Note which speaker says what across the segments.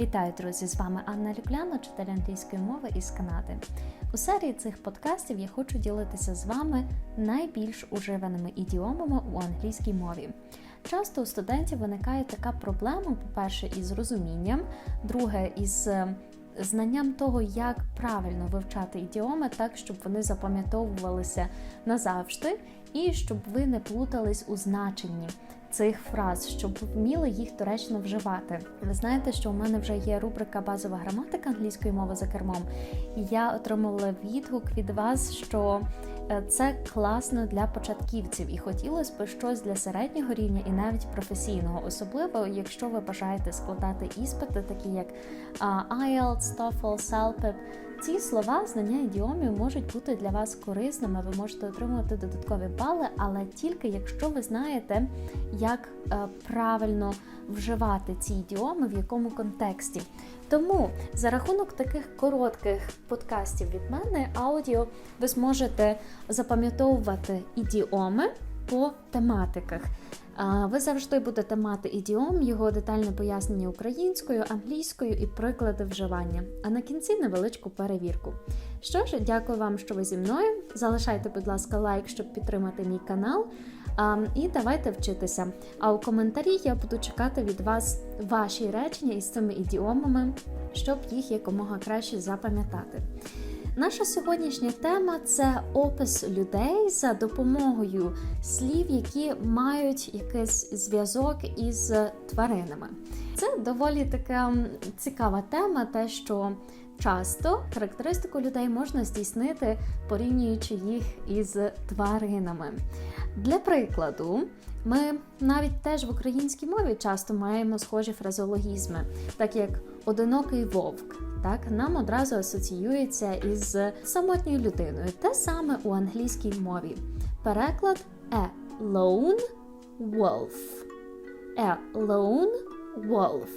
Speaker 1: Вітаю, друзі! З вами Анна Люкляна, вчитель англійської мови із Канади. У серії цих подкастів я хочу ділитися з вами найбільш уживаними ідіомами у англійській мові. Часто у студентів виникає така проблема, по-перше, із розумінням, друге, із е, знанням того, як правильно вивчати ідіоми, так, щоб вони запам'ятовувалися назавжди, і щоб ви не плутались у значенні цих фраз, щоб вміли їх доречно вживати. Ви знаєте, що у мене вже є рубрика Базова граматика англійської мови за кермом, і я отримала відгук від вас, що е, це класно для початківців, і хотілося б щось для середнього рівня і навіть професійного, особливо якщо ви бажаєте складати іспити, такі як IELTS, TOEFL, CELPIP. Ці слова, знання ідіомів можуть бути для вас корисними. Ви можете отримувати додаткові бали, але тільки якщо ви знаєте, як е, правильно вживати ці ідіоми, в якому контексті. Тому за рахунок таких коротких подкастів від мене, аудіо, ви зможете запам'ятовувати ідіоми по тематиках. Ви завжди будете мати ідіом, його детальне пояснення українською, англійською і приклади вживання. А на кінці невеличку перевірку. Що ж, дякую вам, що ви зі мною. Залишайте, будь ласка, лайк, щоб підтримати мій канал. І давайте вчитися. А у коментарі я буду чекати від вас ваші речення із цими ідіомами, щоб їх якомога краще запам'ятати. Наша сьогоднішня тема це опис людей за допомогою слів, які мають якийсь зв'язок із тваринами. Це доволі така цікава тема, те, що часто характеристику людей можна здійснити, порівнюючи їх із тваринами. Для прикладу, ми навіть теж в українській мові часто маємо схожі фразеологізми, так як одинокий вовк. Так, нам одразу асоціюється із самотньою людиною. Те саме у англійській мові. Переклад a lone wolf. A lone wolf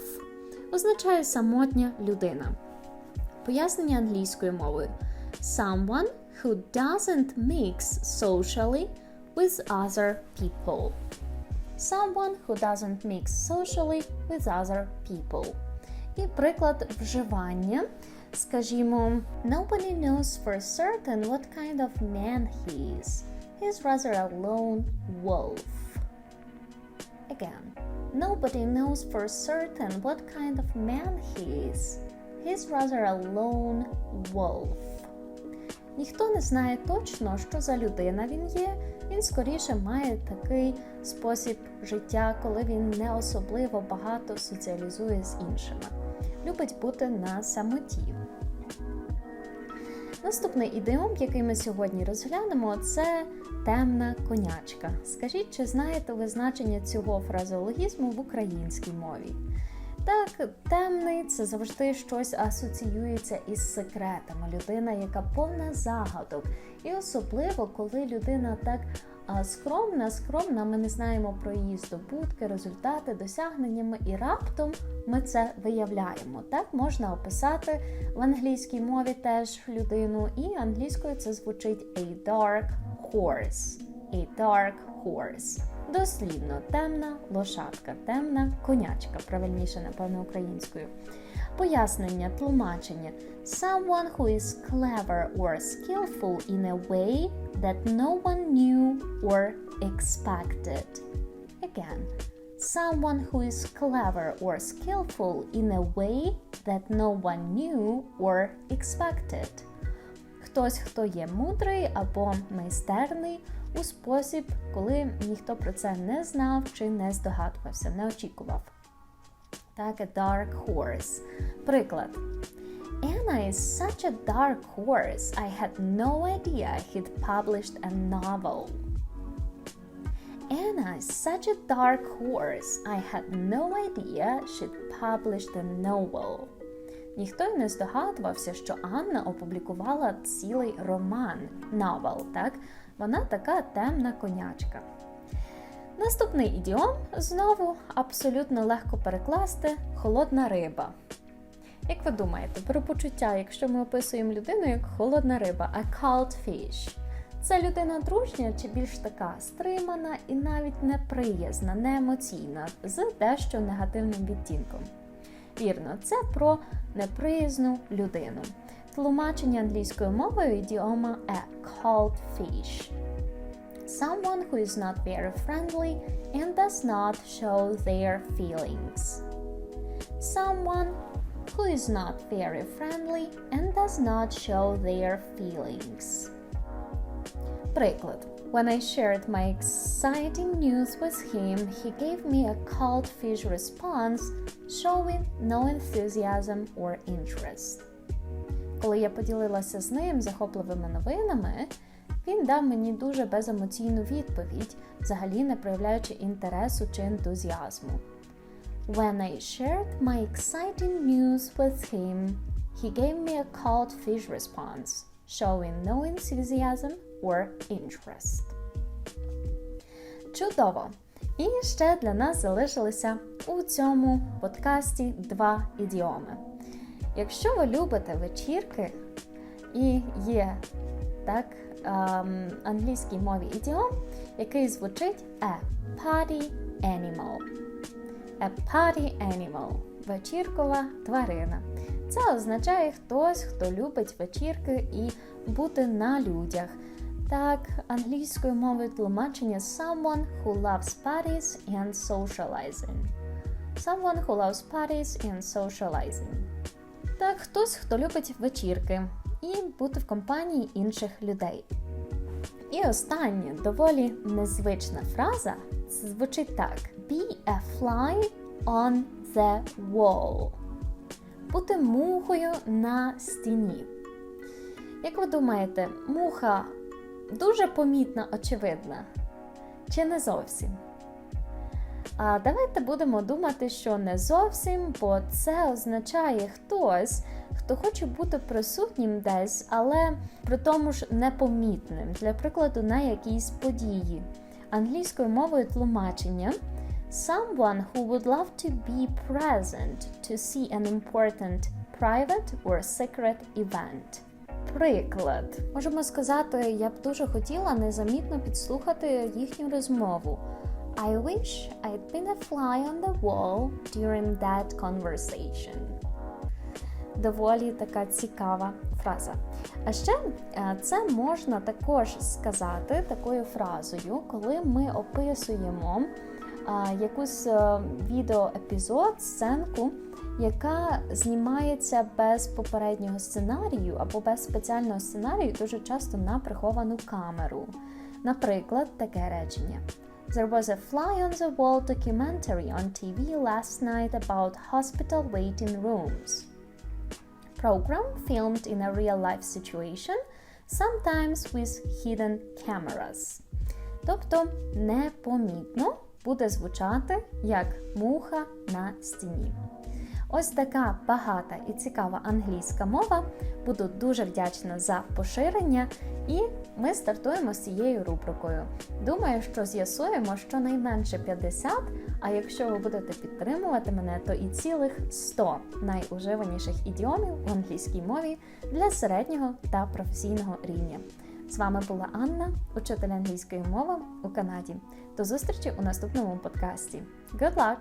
Speaker 1: означає самотня людина. Пояснення англійською мовою: Someone who doesn't mix socially with other people. Someone who doesn't mix socially with other people. І приклад вживання. Скажімо, nobody knows for certain what kind of man he is. He's rather a lone wolf. Again, nobody knows for certain what kind of man he is. He's rather a lone wolf. Ніхто не знає точно, що за людина він є. Він скоріше має такий спосіб життя, коли він не особливо багато соціалізує з іншими. Любить бути на самоті. Наступний ідеом, який ми сьогодні розглянемо, це темна конячка. Скажіть, чи знаєте ви значення цього фразеологізму в українській мові? Так, темний це завжди щось асоціюється із секретами. Людина, яка повна загадок. І особливо, коли людина так скромна, скромна, ми не знаємо про її здобутки, результати, досягненнями, і раптом ми це виявляємо. Так можна описати в англійській мові теж людину, і англійською це звучить a dark horse. A dark horse. Дослідно темна лошадка, темна конячка, правильніше, напевно, українською. Пояснення, тлумачення. Someone who is clever or skillful in a way that no one knew or expected. Again, someone who is clever or skillful in a way that no one knew or expected. Хтось, хто є мудрий або майстерний у спосіб, коли ніхто про це не знав чи не здогадувався, не очікував. Так, a dark horse. Приклад. Anna is such a dark horse. I had no idea he'd published a novel. Anna is such a dark horse. I had no idea she'd published a novel. Ніхто й не здогадувався, що Анна опублікувала цілий роман новел, так? Вона така темна конячка. Наступний ідіом знову абсолютно легко перекласти холодна риба. Як ви думаєте, про почуття, якщо ми описуємо людину як холодна риба, a cold fish, це людина дружня чи більш така стримана і навіть неприязна, неемоційна, з дещо негативним відтінком. Вірно, це про неприязну людину. Тлумачення англійською мовою ідіома a cold fish. Someone who is not very friendly and does not show their feelings. Someone who is not very friendly and does not show their feelings. Приклад. When I shared my exciting news with him, he gave me a cold fish response, showing no enthusiasm or interest. Коли я поділилася з ним захопливими новинами, він дав мені дуже беземоційну відповідь, взагалі не проявляючи інтересу чи ентузіазму. When I shared my exciting news with him, he gave me a cold fish response, showing no enthusiasm or interest. Чудово! І ще для нас залишилися у цьому подкасті два ідіоми. Якщо ви любите вечірки і є так ем, англійській мові ідіом, який звучить a party animal. A party animal вечіркова тварина. Це означає хтось, хто любить вечірки і бути на людях. Так, англійською мовою тлумачення someone who loves parties and socializing. Someone who loves parties and socializing. Так, хтось, хто любить вечірки і бути в компанії інших людей. І остання доволі незвична фраза звучить так: Be a fly on the wall. Бути мухою на стіні. Як ви думаєте, муха дуже помітна, очевидна? Чи не зовсім? А давайте будемо думати, що не зовсім, бо це означає хтось, хто хоче бути присутнім десь, але при тому ж непомітним, для прикладу, на якійсь події. Англійською мовою тлумачення someone who would love to be present to see an important private or secret event. Приклад, можемо сказати, я б дуже хотіла незамітно підслухати їхню розмову. I wish I'd been a fly on the wall during that conversation. Доволі така цікава фраза. А ще е, це можна також сказати такою фразою, коли ми описуємо якусь е, відеоепізод, сценку, яка знімається без попереднього сценарію або без спеціального сценарію, дуже часто на приховану камеру. Наприклад, таке речення. There was a fly on the wall documentary on TV last night about hospital waiting rooms. Program filmed in a real life situation, sometimes with hidden cameras. Тобто непомітно буде звучати як муха на стіні. Ось така багата і цікава англійська мова. Буду дуже вдячна за поширення, і ми стартуємо з цією рубрикою. Думаю, що з'ясуємо щонайменше 50, а якщо ви будете підтримувати мене, то і цілих 100 найуживаніших ідіомів в англійській мові для середнього та професійного рівня. З вами була Анна, учитель англійської мови у Канаді. До зустрічі у наступному подкасті. Good luck!